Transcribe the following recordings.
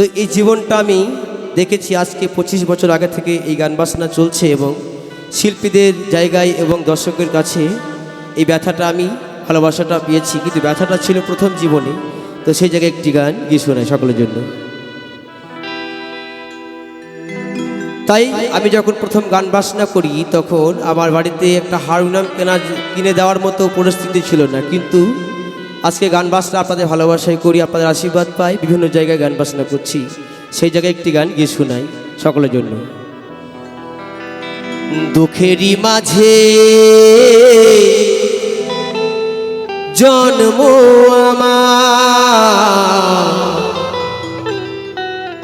তো এই জীবনটা আমি দেখেছি আজকে পঁচিশ বছর আগে থেকে এই গান বাসনা চলছে এবং শিল্পীদের জায়গায় এবং দর্শকের কাছে এই ব্যথাটা আমি, ভালোবাসাটা পেয়েছি। কিন্তু ব্যথাটা ছিল প্রথম জীবনে। তো সেই জায়গায় একটি গান, গিয়ে শোনায় সকলের জন্য। তাই আমি যখন প্রথম গান বাসনা করি, তখন আমার বাড়িতে একটা হারমোনিয়াম কেনা, কিনে দেওয়ার মতো পরিস্থিতি ছিল না। কিন্তু আজকে গান বাসনা আপনাদের ভালোবাসায় করি, আপনাদের আশীর্বাদ পাই। বিভিন্ন জায়গায় গান বাসনা করছি। সেই জায়গায় একটি গান গিয়ে শোনাই সকলের জন্য। দুঃখেরই মাঝে জন্ম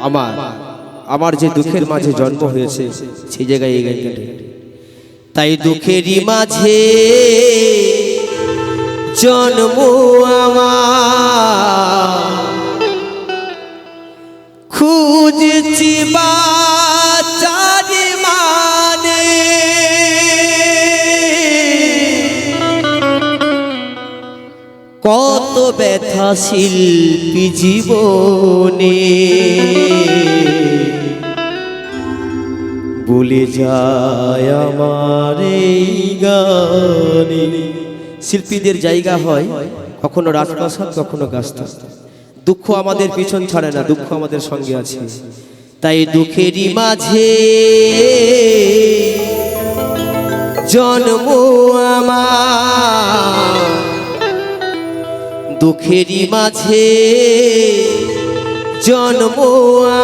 আমার। আমার যে দুঃখের মাঝে জন্ম হয়েছে, সেই জায়গায় এই গান। তাই দুঃখেরই মাঝে জন্ম আমার। খুঁজছি বাচারি মানে। কত ব্যথা শিল্পী জীবনে। বলে যায় আমার এই গানে। শিল্পীদের জায়গা হয়, কখনো রাজপ্রাসাদ, কখনো গাছটা দুঃখ আমাদের পিছন ছাড়ে না, দুঃখ আমাদের সঙ্গে আছে। তাই দুঃখেরই মাঝে জন্ম আমার। দুঃখেরই মাঝে জন্ম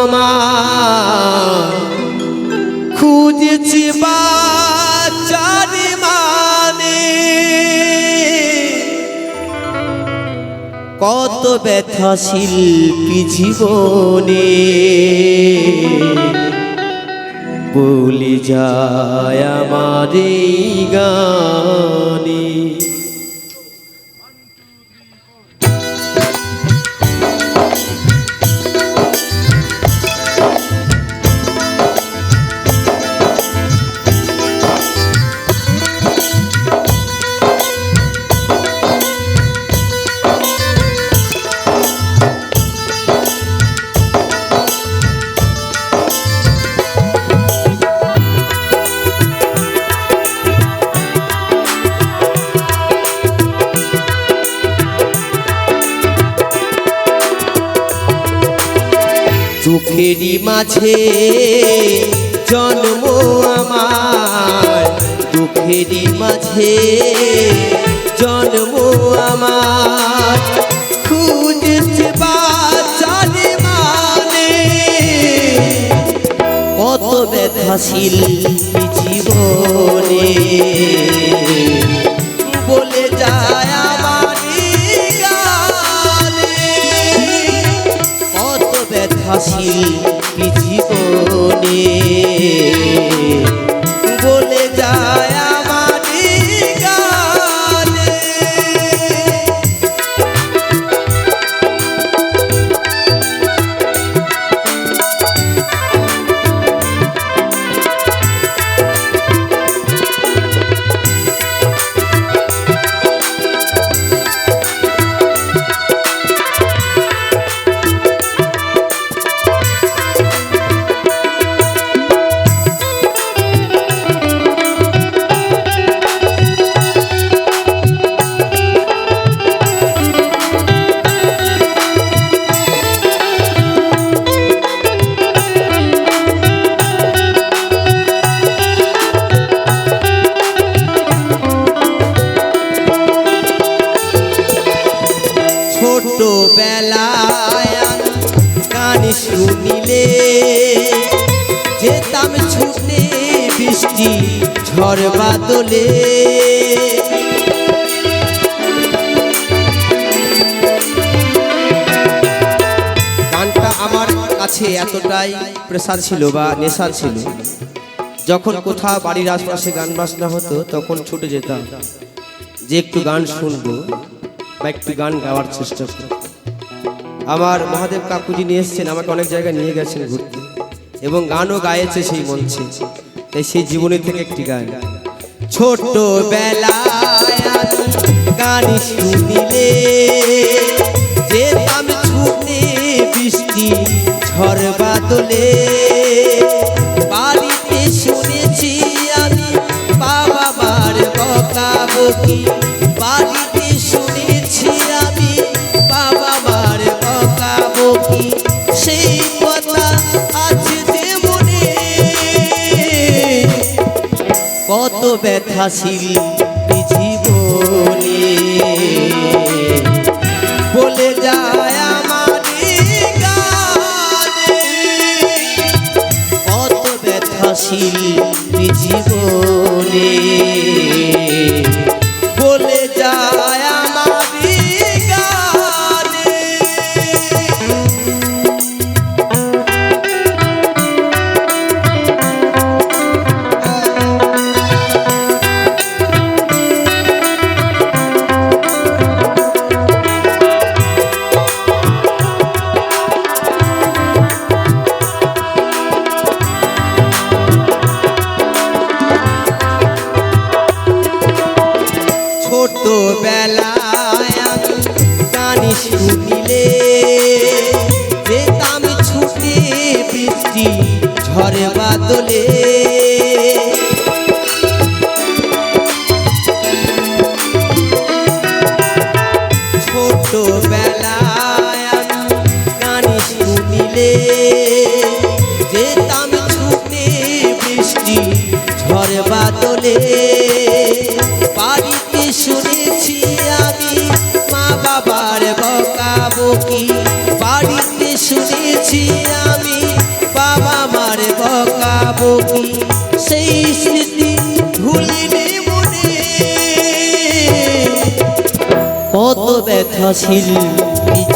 আমার। খুঁজছি বাচারি কত ব্যথা শিল্পী জীবনে। বলি যায় আমার গানে। দুঃখেরই মাঝে জন্ম আমার। দুঃখেরই মাঝে জন্ম আমার। খুঁজছে বাচারে মানে জীবনে। ব্যথাশীল জীবনে বেলায় গান শুনিলে, যেতাম ছুটে বৃষ্টি, ঝড় বাদলে। গানটা আমার কাছে এতটাই প্রেসার ছিল বা নেশা ছিল। যখন কোথাও বাড়ির আশপাশে গান বাজনা হতো, তখন ছুটে যেতাম। যে একটু গান শুনব একটু গান গাওয়ার চেষ্টা করব আমার মহাদেব কাকুজি নিয়ে এসছেন, আমাকে অনেক জায়গায় নিয়ে গেছেন ঘুরতে। এবং গানও গাইছে সেই মঞ্চে। তাই সেই জীবনের থেকে একটি গান। ছোট ছুটে বৃষ্টি ঝড় বাদলে বাড়িতে শুনেছি আমি, বাবা মার বাড়িতে ব্যথাশীল জীবনে। বলে যায় আমার অত ব্যথাশীল জীবনে। বলে যায় ঝড়ে বাদলে। ছোট বেলায় আমি গানি শুনিলে যেতাম ছুটে বৃষ্টি ঝড় বাদলে। বাড়িতে শুনেছি আমি মা বাবার বকা বকি। বাড়িতে শুনেছি বকা বকি সেই স্মৃতি ভুলিনি মনে। কত ব্যথাশীল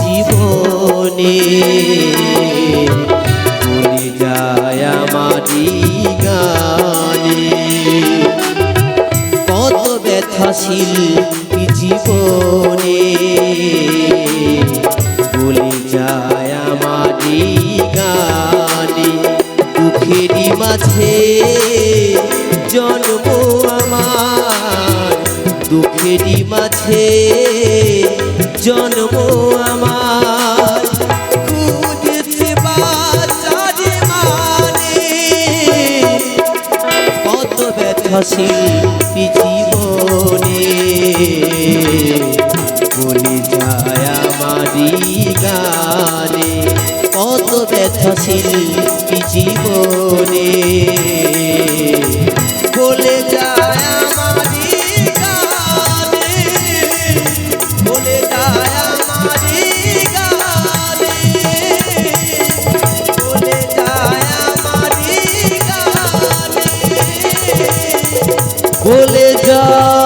জীবনে। বলে যায় আমারি গানে। কত ব্যথাশীল জীবনে মাঝে জন্ম আমার, দুঃখেরই মাঝে জন্ম আমার। মানে কত ব্যথাশীল জীবনে। বলে যায় আমারি গানে, কত ব্যথা ব্যথাশীল জীবনে। বলে যায়